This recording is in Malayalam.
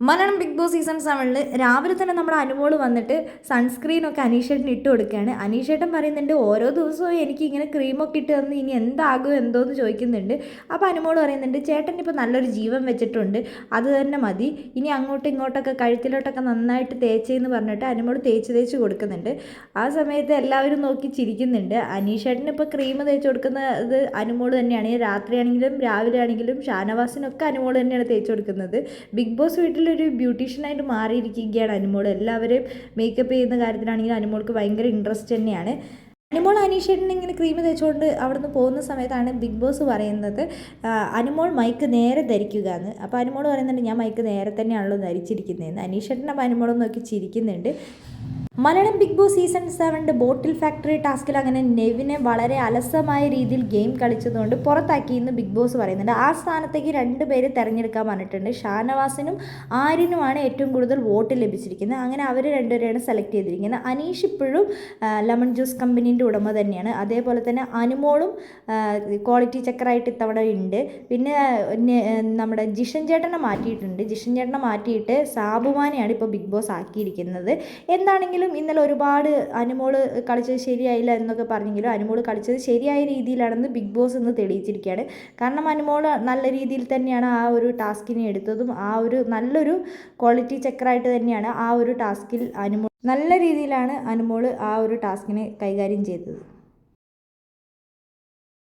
മലയാളം ബിഗ് ബോസ് സീസൺ സെവനിൽ രാവിലെ തന്നെ നമ്മുടെ അനുമോൾ വന്നിട്ട് സൺസ്ക്രീനൊക്കെ അനീഷേട്ടന് ഇട്ട് കൊടുക്കുകയാണ്. അനീഷേട്ടൻ പറയുന്നുണ്ട് ഓരോ ദിവസവും എനിക്ക് ഇങ്ങനെ ക്രീമൊക്കെ ഇട്ട് തന്ന് ഇനി എന്താകും എന്തോ എന്ന് ചോദിക്കുന്നുണ്ട്. അപ്പോൾ അനുമോൾ പറയുന്നുണ്ട് ചേട്ടൻ ഇപ്പോൾ നല്ലൊരു ജീവൻ വെച്ചിട്ടുണ്ട് അത് തന്നെ മതി. ഇനി അങ്ങോട്ടും ഇങ്ങോട്ടൊക്കെ കഴുത്തിലോട്ടൊക്കെ നന്നായിട്ട് തേച്ചെന്ന് പറഞ്ഞിട്ട് അനുമോൾ തേച്ച് തേച്ച് കൊടുക്കുന്നുണ്ട്. ആ സമയത്ത് എല്ലാവരും നോക്കി ചിരിക്കുന്നുണ്ട്. അനീഷേട്ടന് ഇപ്പോൾ ക്രീം തേച്ച് കൊടുക്കുന്നത് അനുമോൾ തന്നെയാണ്. രാത്രിയാണെങ്കിലും രാവിലെ ആണെങ്കിലും ഷാനവാസിനൊക്കെ അനുമോൾ തന്നെയാണ് തേച്ച് കൊടുക്കുന്നത്. ബിഗ് ബോസ് വീട്ടിൽ ഒരു ബ്യൂട്ടീഷ്യനായിട്ട് മാറിയിരിക്കുകയാണ് അനുമോൾ. എല്ലാവരെയും മേക്കപ്പ് ചെയ്യുന്ന കാര്യത്തിലാണെങ്കിൽ അനുമോൾക്ക് ഭയങ്കര ഇൻട്രസ്റ്റ് തന്നെയാണ്. അനുമോൾ അനീഷേട്ടൻ ഇങ്ങനെ ക്രീം തേച്ചുകൊണ്ട് അവിടുന്ന് പോകുന്ന സമയത്താണ് ബിഗ് ബോസ് പറയുന്നത് അനുമോൾ മൈക്ക് നേരെ ധരിക്കുക എന്ന് അപ്പോൾ അനുമോൾ പറയുന്നുണ്ട് ഞാൻ മൈക്ക് നേരെ തന്നെയാണല്ലോ ധരിച്ചിരിക്കുന്നതെന്ന്. അനീഷേട്ടൻ അപ്പോൾ അനുമോളൊന്നും നോക്കി ചിരിക്കുന്നുണ്ട്. മലയാളം ബിഗ് ബോസ് സീസൺ സെവന്റെ ബോട്ടിൽ ഫാക്ടറി ടാസ്കിൽ അങ്ങനെ നെവിനെ വളരെ അലസമായ രീതിയിൽ ഗെയിം കളിച്ചതുകൊണ്ട് പുറത്താക്കി എന്ന് ബിഗ് ബോസ് പറയുന്നുണ്ട്. ആ സ്ഥാനത്തേക്ക് രണ്ട് പേര് തിരഞ്ഞെടുക്കാൻ പറഞ്ഞിട്ടുണ്ട്. ഷാനവാസിനും ആര്യനുമാണ് ഏറ്റവും കൂടുതൽ വോട്ട് ലഭിച്ചിരിക്കുന്നത്. അങ്ങനെ അവർ രണ്ടുപേരെയാണ് സെലക്ട് ചെയ്തിരിക്കുന്നത്. അനീഷ് ഇപ്പോഴും ലെമൺ ജ്യൂസ് കമ്പനീന്റെ ഉടമ തന്നെയാണ്. അതേപോലെ തന്നെ അനുമോളും ക്വാളിറ്റി ചെക്കറായിട്ട് ഇത്തവണ ഉണ്ട്. പിന്നെ നമ്മുടെ ജിഷൻ ചേട്ടനെ മാറ്റിയിട്ടുണ്ട്. ജിഷൻ ചേട്ടനെ മാറ്റിയിട്ട് സാബുമാനെയാണ് ഇപ്പോൾ ബിഗ് ബോസ് ആക്കിയിരിക്കുന്നത്. എന്താണെങ്കിലും എങ്കിലും ഇന്നലെ ഒരുപാട് അനുമോൾ കളിച്ചത് ശരിയായില്ല എന്നൊക്കെ പറഞ്ഞെങ്കിലും അനുമോൾ കളിച്ചത് ശരിയായ രീതിയിലാണെന്ന് ബിഗ് ബോസ് ഇന്ന് തെളിയിച്ചിരിക്കുകയാണ്. കാരണം അനുമോൾ നല്ല രീതിയിൽ തന്നെയാണ് ആ ഒരു ടാസ്കിനെ എടുത്തതും ആ ഒരു നല്ലൊരു ക്വാളിറ്റി ചെക്കറായിട്ട് തന്നെയാണ് ആ ഒരു ടാസ്കിൽ അനുമോൾ നല്ല രീതിയിലാണ് അനുമോൾ ആ ഒരു ടാസ്കിനെ കൈകാര്യം ചെയ്തത്.